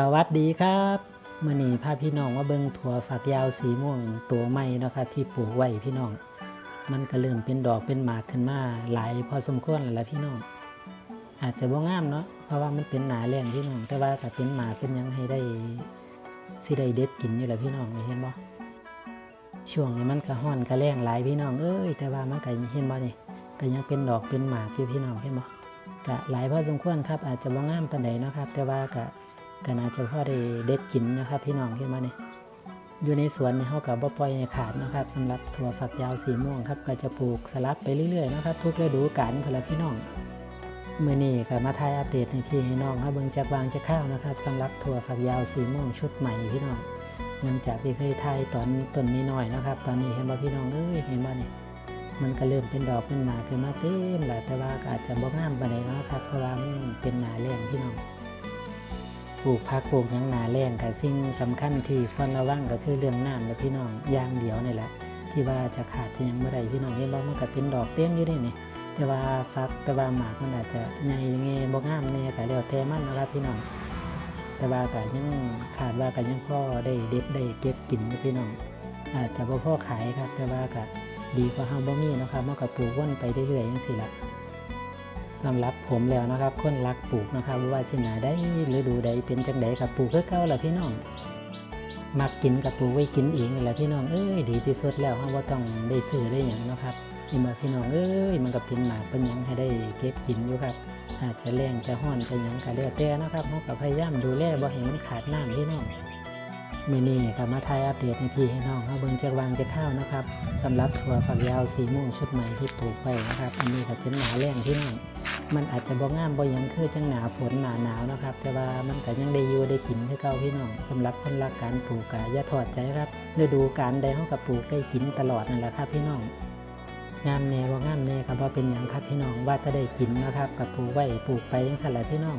สวัสดีครับมื่อนี้พาพี่น้องมาเบิ่งถั่วฝักยาวสีม่วงตัวใหม่นะครับที่ปลูกไว้พี่น้อง มันก็เริ่มเป็นดอกเป็นหมากขึ้นมาหลายพอสมควรแล้วล่ะพี่น้อง อาจจะบ่งามเนาะเพราะว่ามันเป็นหนาแรงพี่น้อง แต่ว่าก็เป็นหมากเป็นยังให้ได้สิได้เด็ดกินอยู่แหละพี่น้องเห็นบ่ช่วงนี้มันก็ฮ้อนก็แรงหลายพี่น้องเอ้ยแต่ว่ามันก็เห็นบ่นี่ก็ยังเป็นดอกเป็นหมากอยู่พี่น้องเห็นบ่ก็หลายพอสมควรครับอาจจะบ่งามปานใดเนาะครับ แต่ว่าก็ ก็น่าจะพอได้เด็ดกินนะครับ พี่น้องที่มาเนี่ยอยู่ในสวนเนี่ยเขากับบ่ปล่อยขาดนะครับสำหรับถั่วฝักยาวสีม่วงครับ ก็จะปลูกสลับไปเรื่อยๆนะครับ ทุกฤดูกาลพลพี่น้องเมื่อนี้ก็มาทายอัปเดตให้พี่ให้น้องครับเบิ่งจากวางจากข้าวนะครับสำหรับถั่วฝักยาวสีม่วงชุดใหม่พี่น้องเนื่องจากที่เคยทายตอนต้นนี้หน่อยนะครับ ตอนนี้เห็นบ่พี่น้องเอ้ยเห็นบ่เนี่ยมันก็เริ่มเป็นดอกเป็นหมากขึ้นมาเต็มแล้วแต่ว่าอาจจะบ่งามไปานนะครับเพราะว่ามันเป็นหนาแรงพี่น้อง ลูกผักปลูกยังนาแรงกับสิ่งสำคัญที่ควรระวังก็คือเรื่องน้ำและพี่น้องอย่างเดียวนี่แหละ ที่ว่าจะขาดจะยังไม่ได้พี่น้องเห็นบ่มันก็เป็นดอกเต็มอยู่นี่นี่แต่ว่าฟักแต่ว่าหมากมันอาจจะใหญ่ยังไงบ่งามแน่ก็แล้วแต่มันนะครับพี่น้องแต่ว่าก็ยังขาดว่าก็ยังพ่อได้เด็ดได้เก็บกินอยู่พี่น้อง อาจจะบ่พอขายครับ แต่ว่าก็ดีกว่าเฮาบ่มีเนะครับมันก็ปลูกวนไปเรื่อยๆจังซี่ล่ะ สำหรับผมแล้วนะครับคนรักปลูกนะครับว่าสิหนาได้หรือดูใดเป็นจังใดกับปลูกคือเก่าแหละพี่น้องมักกินกับปลูกไว้กินเองแหละพี่น้องเอ้ยดีที่สุดแล้วเราว่าต้องได้ซื้อได้อย่างนะครับนี่มาพี่น้องเอ้ยมันก็เป็นหมากเป็นยังให้ได้เก็บกินอยู่ครับอาจจะแรงจะห้อนจะยังก็แล้วแต่นะครับเราก็พยายามดูแลบ่ให้มันขาดน้ำพี่น้องมื่อนี้ก็มาทายอัปเดตให้พี่ให้น้องเขาเบิ่งจากวางจากข้าวนะครับสำหรับถั่วฝักยาวสีม่วงชุดใหม่ที่ปลูกไว้นะครับ อันนี้ก็เป็นหนาแรงพี่น้อง มันอาจจะบ่งามบ่ยังคือจังหนาฝนหนาหนาวนะครับ แต่ว่ามันก็ยังได้อยู่ได้กินคือเก่าพี่น้องสำหรับคนรักการปลูกก็อย่าถอดใจครับฤดูการใดเฮากับปลูกได้กินตลอดนั่นแหละครับพี่น้องงามแน่บ่งามแน่ครับว่าเป็นอยังครับพี่น้องว่าจะได้กินนะครับกับปลูกไว้ปลูกไปยังสั่นแหละพี่น้อง